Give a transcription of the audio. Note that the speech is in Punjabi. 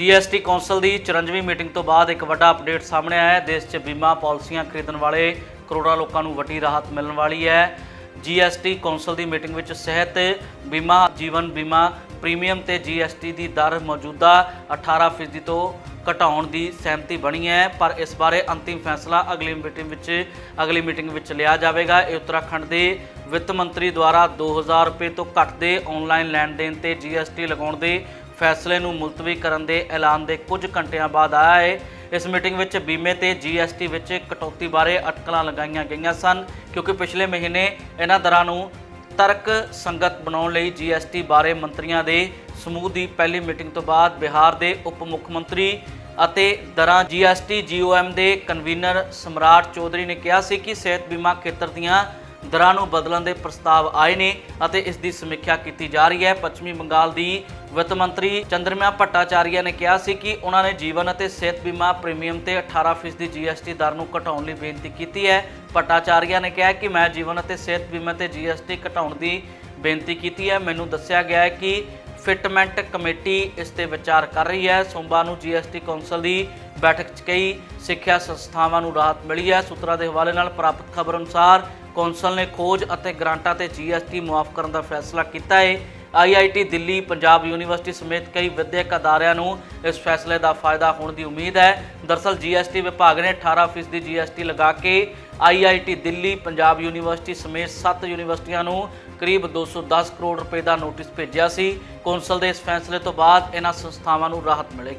ਜੀਐਸਟੀ ਕੌਂਸਲ ਦੀ 94ਵੀਂ ਮੀਟਿੰਗ ਤੋਂ ਬਾਅਦ ਇੱਕ ਵੱਡਾ ਅਪਡੇਟ ਸਾਹਮਣੇ ਆਇਆ ਹੈ। ਦੇਸ਼ 'ਚ ਬੀਮਾ ਪਾਲਿਸੀਆਂ ਖਰੀਦਣ ਵਾਲੇ ਕਰੋੜਾਂ ਲੋਕਾਂ ਨੂੰ ਵੱਡੀ ਰਾਹਤ ਮਿਲਣ ਵਾਲੀ ਹੈ। ਜੀਐਸਟੀ ਕੌਂਸਲ ਦੀ ਮੀਟਿੰਗ ਵਿੱਚ ਸਿਹਤ, ਬੀਮਾ, ਜੀਵਨ ਬੀਮਾ ਪ੍ਰੀਮੀਅਮ ਤੇ ਜੀਐਸਟੀ ਦੀ ਦਰ ਮੌਜੂਦਾ 18% ਤੋਂ ਘਟਾਉਣ ਦੀ ਸਹਿਮਤੀ ਬਣੀ ਹੈ। ਪਰ ਇਸ ਬਾਰੇ ਅੰਤਿਮ ਫੈਸਲਾ ਅਗਲੀ ਮੀਟਿੰਗ ਵਿੱਚ, ਅਗਲੀ ਮੀਟਿੰਗ ਵਿੱਚ ਲਿਆ ਜਾਵੇਗਾ। ਇਹ ਉੱਤਰਾਖੰਡ ਦੇ ਵਿੱਤ ਮੰਤਰੀ ਦੁਆਰਾ 2000 ਰੁਪਏ ਤੋਂ ਘੱਟ ਦੇ ਆਨਲਾਈਨ ਲੈਣ ਦੇਣ ਤੇ ਜੀਐਸਟੀ ਲਗਾਉਣ ਦੇ ਫੈਸਲੇ ਨੂੰ ਮੁਲਤਵੀ ਕਰਨ ਦੇ ਐਲਾਨ ਦੇ ਕੁਝ ਘੰਟਿਆਂ ਬਾਅਦ ਆਇਆ ਹੈ ਇਸ ਮੀਟਿੰਗ ਵਿੱਚ ਬੀਮੇ ਤੇ ਜੀਐਸਟੀ ਵਿੱਚ ਕਟੌਤੀ ਬਾਰੇ ਅਟਕਲਾਂ ਲਗਾਈਆਂ ਗਈਆਂ ਸਨ, ਕਿਉਂਕਿ ਪਿਛਲੇ ਮਹੀਨੇ ਇਹਨਾਂ ਦਰਾਂ ਨੂੰ ਤਰਕ ਸੰਗਤ ਬਣਾਉਣ ਲਈ ਜੀਐਸਟੀ ਬਾਰੇ ਮੰਤਰੀਆਂ ਦੇ ਸਮੂਹ ਦੀ ਪਹਿਲੀ ਮੀਟਿੰਗ ਤੋਂ ਬਾਅਦ ਬਿਹਾਰ ਦੇ ਉਪ ਮੁੱਖ ਮੰਤਰੀ ਅਤੇ ਦਰਾਂ ਜੀਐਸਟੀ ਜੀਓਐਮ ਦੇ ਕਨਵੀਨਰ ਸਮਰਾਟ ਚੌਧਰੀ ਨੇ ਕਿਹਾ ਸੀ ਕਿ ਸਿਹਤ ਬੀਮਾ ਖੇਤਰ ਦੀਆਂ ਦਰਾਂ ਨੂੰ ਬਦਲਣ ਦੇ ਪ੍ਰਸਤਾਵ ਆਏ ਨੇ ਅਤੇ ਇਸ ਦੀ ਸਮੀਖਿਆ ਕੀਤੀ ਜਾ ਰਹੀ ਹੈ। ਪੱਛਮੀ ਬੰਗਾਲ ਦੀ ਵਿੱਤ ਮੰਤਰੀ ਚੰਦਰਮਿਆ ਭੱਟਾਚਾਰੀਆ ਨੇ ਕਿਹਾ ਸੀ ਕਿ ਉਹਨਾਂ ਨੇ ਜੀਵਨ ਅਤੇ ਸਿਹਤ ਬੀਮਾ ਪ੍ਰੀਮੀਅਮ ਤੇ 18% ਦੀ ਜੀਐਸਟੀ ਦਰ ਨੂੰ ਘਟਾਉਣ ਲਈ ਬੇਨਤੀ ਕੀਤੀ ਹੈ। ਭੱਟਾਚਾਰੀਆ ਨੇ ਕਿਹਾ ਕਿ ਮੈਂ ਜੀਵਨ ਅਤੇ ਸਿਹਤ ਬੀਮਾ ਤੇ ਜੀਐਸਟੀ ਘਟਾਉਣ ਦੀ ਬੇਨਤੀ ਕੀਤੀ ਹੈ। ਮੈਨੂੰ ਦੱਸਿਆ ਗਿਆ ਹੈ ਕਿ ਫਿਟਮੈਂਟ ਕਮੇਟੀ ਇਸ ਤੇ ਵਿਚਾਰ ਕਰ ਰਹੀ ਹੈ। ਸੋਮਵਾਰ ਨੂੰ ਜੀਐਸਟੀ ਕੌਂਸਲ ਦੀ ਬੈਠਕ 'ਚ ਕਈ ਸਿੱਖਿਆ ਸੰਸਥਾਵਾਂ ਨੂੰ ਰਾਹਤ ਮਿਲੀ ਹੈ। ਸੂਤਰਾਂ ਦੇ ਹਵਾਲੇ ਨਾਲ ਪ੍ਰਾਪਤ ਖਬਰ ਅਨੁਸਾਰ ਕੌਂਸਲ ਨੇ ਖੋਜ ਅਤੇ ਗ੍ਰਾਂਟਾਂ ਤੇ ਜੀਐਸਟੀ ਮੁਆਫ ਕਰਨ ਦਾ ਫੈਸਲਾ ਕੀਤਾ ਹੈ। ਆਈਆਈਟੀ ਦਿੱਲੀ, ਪੰਜਾਬ ਯੂਨੀਵਰਸਿਟੀ ਸਮੇਤ ਕਈ ਵਿਦਿਅਕ ਅਦਾਰਿਆਂ ਨੂੰ ਇਸ ਫੈਸਲੇ ਦਾ ਫਾਇਦਾ ਹੋਣ ਦੀ ਉਮੀਦ ਹੈ। ਦਰਸਲ, ਜੀਐਸਟੀ ਵਿਭਾਗ ਨੇ 18% ਦੀ ਜੀਐਸਟੀ ਲਗਾ ਕੇ ਆਈਆਈਟੀ ਦਿੱਲੀ, ਪੰਜਾਬ ਯੂਨੀਵਰਸਿਟੀ ਸਮੇਤ 7 ਯੂਨੀਵਰਸਿਟੀਆਂ ਨੂੰ ਕਰੀਬ 210 ਕਰੋੜ ਰੁਪਏ ਦਾ ਨੋਟਿਸ ਭੇਜਿਆ ਸੀ। ਕੌਂਸਲ ਦੇ ਇਸ ਫੈਸਲੇ ਤੋਂ ਬਾਅਦ ਇਹਨਾਂ ਸੰਸਥਾਵਾਂ ਨੂੰ ਰਾਹਤ ਮਿਲੇਗੀ।